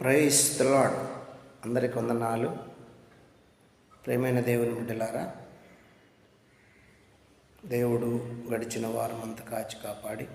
Price lord అందరికి వందనాలు. ప్రేమైన దేవుని బిడ్డలారా దేవుడు గడిచిన వారం అంతా కాచి కాపాడి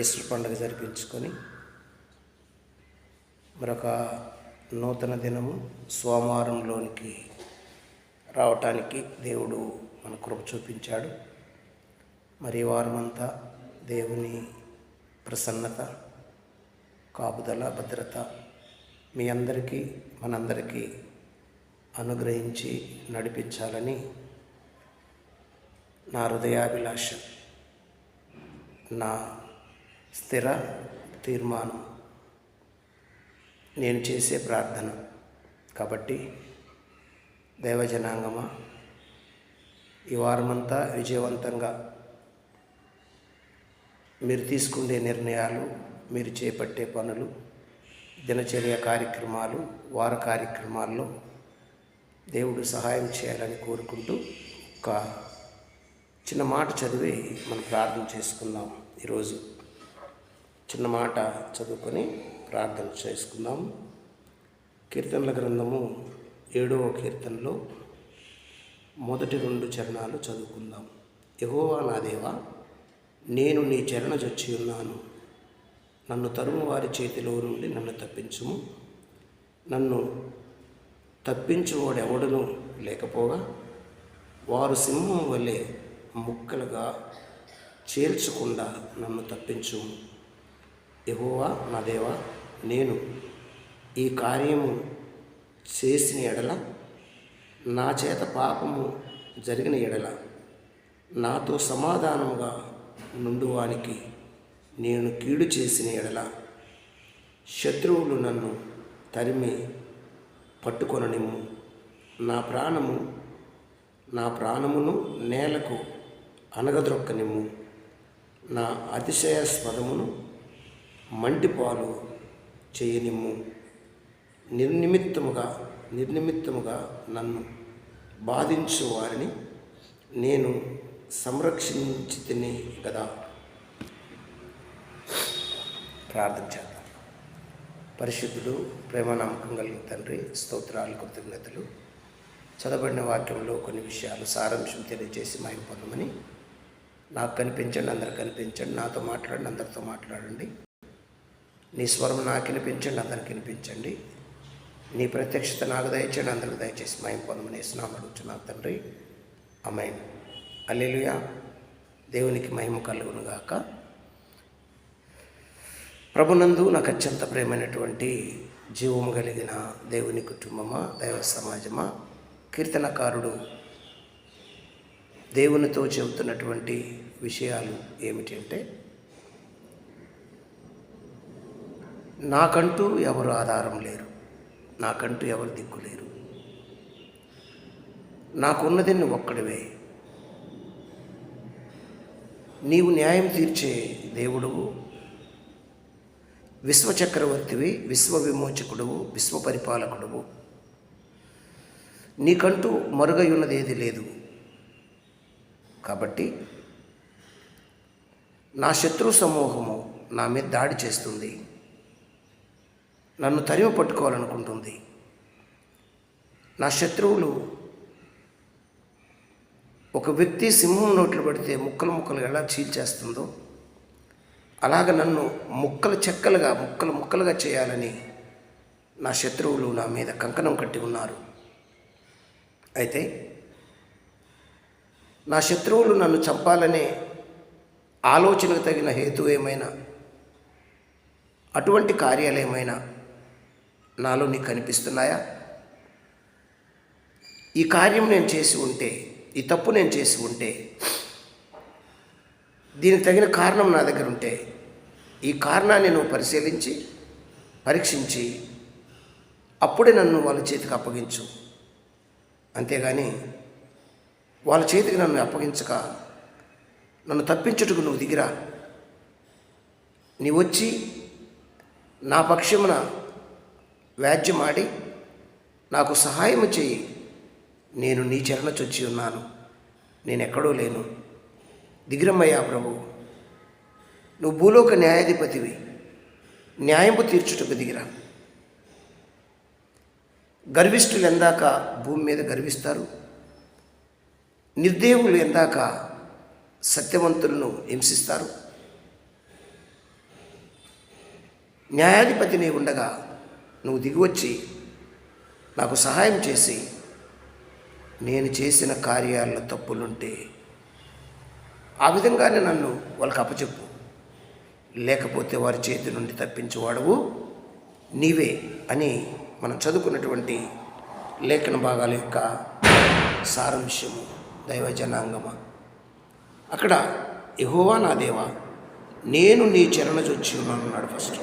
ఈస్టర్ పండుగ జరిపించుకొని మరొక నూతన దినము సోమవారంలోనికి రావటానికి దేవుడు మన కృప చూపించాడు. మరి వారమంతా దేవుని ప్రసన్నత కాపుదల భద్రత మీ అందరికీ మనందరికీ అనుగ్రహించి నడిపించాలని నా హృదయాభిలాష నా స్థిర తీర్మానం. నేను చేసే ప్రార్థన కాబట్టి దేవజనాంగమా ఈ వారమంతా విజయవంతంగా మీరు తీసుకునే నిర్ణయాలు మీరు చేపట్టే పనులు దినచర్య కార్యక్రమాలు వార కార్యక్రమాల్లో దేవుడు సహాయం చేయాలని కోరుకుంటూ ఒక చిన్న మాట చదివి మనం ప్రార్థన చేసుకుందాం ఈరోజు. చిన్న మాట చదువుకొని ప్రార్థన చేసుకుందాం. కీర్తనల గ్రంథము ఏడవ కీర్తనలో మొదటి రెండు చరణాలు చదువుకుందాం. యహోవా నా దేవా నేను నీ చరణ చొచ్చి ఉన్నాను. నన్ను తరుము వారి చేతిలో నుండి నన్ను తప్పించుము. నన్ను తప్పించువాడెవడను లేకపోగా వారు సింహం వలె ముక్కలుగా చేర్చకుండా నన్ను తప్పించుము. ఎహోవా నా దేవా నేను ఈ కార్యము చేసిన ఎడల నా చేత పాపము జరిగిన ఎడల నాతో సమాధానముగా నుండువానికి నేను కీడు చేసిన ఎడల శత్రువులు నన్ను తరిమి పట్టుకొననిమ్ము. నా ప్రాణము నా ప్రాణమును నేలకు అనగద్రొక్కనిమ్ము నా అతిశయాస్పదమును మంటిపాలు చేయనిమ్ము. నిర్నిమిత్తముగా నిర్నిమిత్తముగా నన్ను బాధించు వారిని నేను సంరక్షించి తిని కదా ప్రార్థన చేద్దాం. పరిశుద్ధుడు ప్రేమ నమ్మకం కలిగిన తండ్రి స్తోత్రాలు కృతజ్ఞతలు. చదవబడిన వాక్యంలో కొన్ని విషయాలు సారాంశం తెలియజేసి మహిమ పొందమని నాకు కనిపించండి అందరు కనిపించండి నాతో మాట్లాడండి అందరితో మాట్లాడండి. నీ స్వరం నాకు వినిపించండి అందరికి వినిపించండి. నీ ప్రత్యక్షత నాకు దయచేయండి అందరికి దయచేసి మైం పొందమని స్నానం అడుగుతున్నాను తండ్రి. అమ్మాయి అల్లెలుయా దేవునికి మహిమ కలుగును గాక ప్రభునందు నాకు అత్యంత ప్రేమైనటువంటి జీవము కలిగిన దేవుని కుటుంబమా దైవ సమాజమా కీర్తనకారుడు దేవునితో చెబుతున్నటువంటి విషయాలు ఏమిటంటే నాకంటూ ఎవరు ఆధారం లేరు నాకంటూ ఎవరు దిక్కు లేరు. నాకున్నది నువ్వు ఒక్కడివే. నీవు న్యాయం తీర్చే దేవుడువు విశ్వచక్రవర్తివి విశ్వ విమోచకుడువు విశ్వ పరిపాలకుడువు నీకంటూ మరుగై ఏది లేదు. కాబట్టి నా శత్రు సమూహము నా మీద దాడి చేస్తుంది. నన్ను తరిమి పట్టుకోవాలనుకుంటుంది. నా శత్రువులు ఒక వ్యక్తి సింహం నోట్లు పడితే ముక్కలు ముక్కలు ఎలా చీల్చేస్తుందో అలాగ నన్ను ముక్కలు చెక్కలుగా ముక్కలు ముక్కలుగా చేయాలని నా శత్రువులు నా మీద కంకణం కట్టి ఉన్నారు. అయితే నా శత్రువులు నన్ను చంపాలనే ఆలోచనకు తగిన హేతు ఏమైనా అటువంటి కార్యాలు ఏమైనా నాలో నీకు కనిపిస్తున్నాయా? ఈ కార్యం నేను చేసి ఉంటే ఈ తప్పు నేను చేసి ఉంటే దీనికి తగిన కారణం నా దగ్గర ఉంటే ఈ కారణాన్ని నువ్వు పరిశీలించి పరీక్షించి అప్పుడే నన్ను వాళ్ళ చేతికి అప్పగించు. అంతేగాని వాళ్ళ చేతికి నన్ను అప్పగించక నన్ను తప్పించుటకు నువ్వు దిగిరా. నీ వచ్చి నా పక్షమున వ్యాజ్యమాడి నాకు సహాయం చేయి. నేను నీ చరణ చొచ్చి ఉన్నాను. నేను ఎక్కడో లేను. దిగ్రమయ్యా ప్రభు. నువ్వు భూలోక న్యాయాధిపతివి. న్యాయము తీర్చుటకు దిగిరా. గర్విష్ఠులు ఎందాక భూమి మీద గర్విస్తారు. నిర్దేవులు ఎందాక సత్యవంతులను హింసిస్తారు. న్యాయాధిపతిని ఉండగా నువ్వు దిగివచ్చి నాకు సహాయం చేసి నేను చేసిన కార్యాల తప్పులుంటే ఆ విధంగానే నన్ను వాళ్ళకి అప్పచెప్పు. లేకపోతే వారి చేతి నుండి తప్పించేవాడవు నీవే అని మనం చదువుకున్నటువంటి లేఖన భాగాల యొక్క సారాంశము. దైవ జనాంగమ అక్కడ యహోవా నా దేవా నేను నీ చరణ చొచ్చి ఉన్నాను అన్నాడు ఫస్ట్.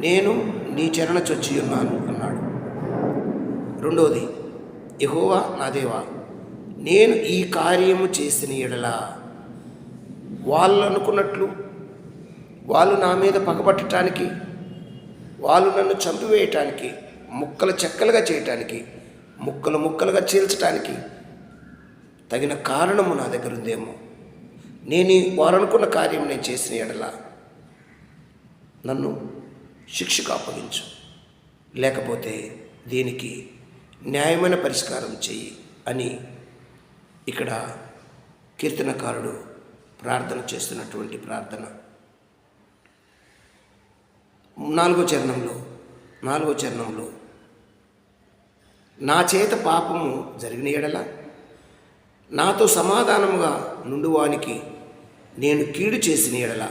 నేను నీ చరణ చొచ్చి ఉన్నాను అన్నాడు. రెండవది యహోవా నా దేవా నేను ఈ కార్యము చేసిన ఎడల వాళ్ళు అనుకున్నట్లు వాళ్ళు నా మీద పగబట్టడానికి వాళ్ళు నన్ను చంపివేయటానికి ముక్కలు చెక్కలుగా చేయటానికి ముక్కలు ముక్కలుగా చీల్చటానికి తగిన కారణము నా దగ్గర ఉందేమో. నేను వారు అనుకున్న కార్యం నేను చేసిన ఎడల నన్ను శిక్షకు అప్పగించు. లేకపోతే దీనికి న్యాయమైన పరిష్కారం చెయ్యి అని ఇక్కడ కీర్తనకారుడు ప్రార్థన చేస్తున్నటువంటి ప్రార్థన. నాలుగో చరణంలో నాలుగో చరణంలో నా చేత పాపము జరిగిన ఎడల నాతో సమాధానముగా నుండువానికి నేను కీడు చేసిన ఎడల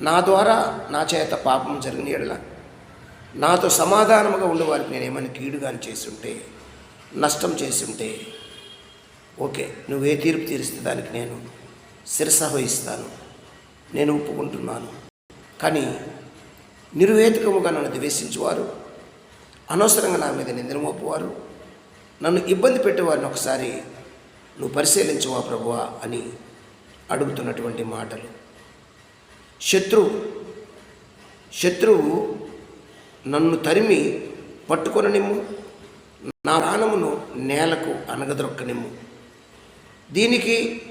నా ద్వారా నా చేత పాపం జరిగిన ఎడల నాతో సమాధానముగా ఉండేవారికి నేను ఏమైనా కీడుగాని చేసి ఉంటే నష్టం చేసి ఉంటే ఓకే నువ్వే తీర్పు తీరిస్తే దానికి నేను శిరసహవహిస్తాను నేను ఒప్పుకుంటున్నాను. కానీ నిర్వేతకముగా నన్ను ద్వేషించేవారు అనవసరంగా నా మీద నిందన మోపువారు నన్ను ఇబ్బంది పెట్టేవారిని ఒకసారి నువ్వు పరిశీలించవా ప్రభువా అని అడుగుతున్నటువంటి మాటలు. శత్రువు శత్రువు నన్ను తరిమి పట్టుకొననిమ్ము నా ప్రాణమును నేలకు అనగదొక్కనిమ్ము. దీనికి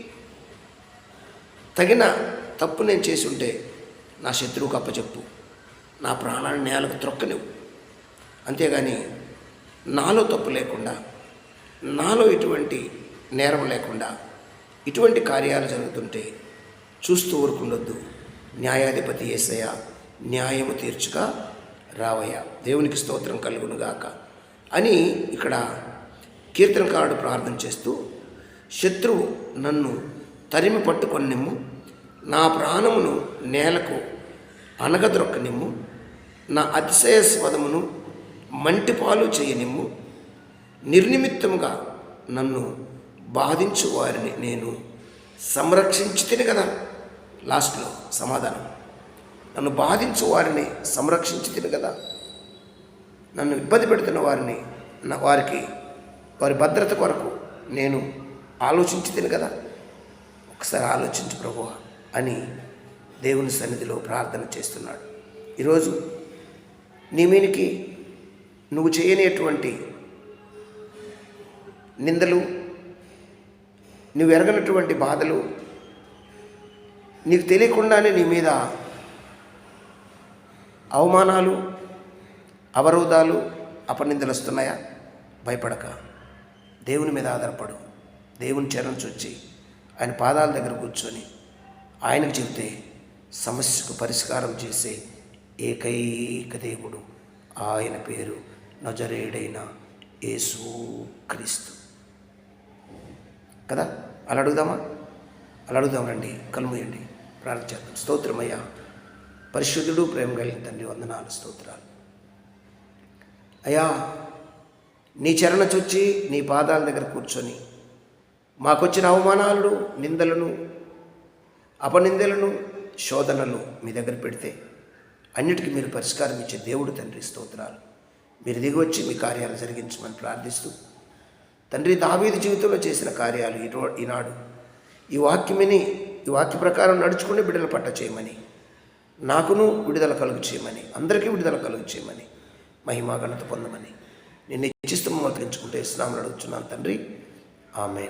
తగిన తప్పు నేను చేసి ఉంటే నా శత్రువుకు అప్పచెప్పు. నా ప్రాణాన్ని నేలకు త్రొక్కనివ్వు. అంతేగాని నాలో తప్పు లేకుండా నాలో ఇటువంటి నేరం లేకుండా ఇటువంటి కార్యాలు జరుగుతుంటే చూస్తూ ఊరుకుండొద్దు. న్యాయాధిపతి ఏసయ్య న్యాయము తీర్చుగా రావయ్య. దేవునికి స్తోత్రం కలుగునుగాక. అని ఇక్కడ కీర్తనకారుడు ప్రార్థన చేస్తూ శత్రువు నన్ను తరిమి పట్టుకొనిమ్ము నా ప్రాణమును నేలకు అనగదొక్కనిమ్ము నా అతిశయ స్వదమును మంటిపాలు చేయనిమ్ము. నిర్నిమిత్తముగా నన్ను బాధించు వారిని నేను సంరక్షించి తిని కదా లాస్ట్లో సమాధానం. నన్ను బాధించు వారిని సంరక్షించి తిని కదా నన్ను ఇబ్బంది పెడుతున్న వారిని నా వారికి వారి భద్రత కొరకు నేను ఆలోచించి కదా. ఒకసారి ఆలోచించు ప్రభు అని దేవుని సన్నిధిలో ప్రార్థన చేస్తున్నాడు. ఈరోజు నీ మీనికి నువ్వు చేయనేటువంటి నిందలు నువ్వు ఎరగనటువంటి బాధలు నీకు తెలియకుండానే నీ మీద అవమానాలు అవరోధాలు అపనిందలు వస్తున్నాయా? భయపడక. దేవుని మీద ఆధారపడు. దేవుని చరణ్ చొచ్చి ఆయన పాదాల దగ్గర కూర్చొని ఆయనకు చెబితే సమస్యకు పరిష్కారం చేసే ఏకైక దేవుడు ఆయన పేరు నజరేడైన యేసు క్రీస్తు. కదా? అలా అడుగుదామా? అలా అడుగుదాం రండి కలుముయండి ప్రార్థన చేద్దాం. స్తోత్రమయ్యా పరిశుద్ధుడు ప్రేమ కలిగిన తండ్రి వందనాలు స్తోత్రాలు. అయ్యా నీ చరణ చుచ్చి నీ పాదాల దగ్గర కూర్చొని మాకొచ్చిన అవమానాలను నిందలను అపనిందలను శోధనలు మీ దగ్గర పెడితే అన్నిటికీ మీరు పరిష్కారం ఇచ్చే దేవుడు తండ్రి స్తోత్రాలు. మీరు దిగి వచ్చి మీ కార్యాలు జరిగించమని ప్రార్థిస్తూ తండ్రి దావీదు జీవితంలో చేసిన కార్యాలు ఈరో ఈనాడు ఈ వాక్యమిని ఈ వాక్య ప్రకారం నడుచుకుని బిడ్డల పట్ట చేయమని నాకును విడుదల కలుగు చేయమని అందరికీ విడుదల కలుగు చేయమని మహిమా ఘనత పొందమని నిన్ను ఇచ్చిస్తూ మమ్మల్ని పెంచుకుంటే ఇస్లాంలు అడుగుతున్నాను తండ్రి. ఆమె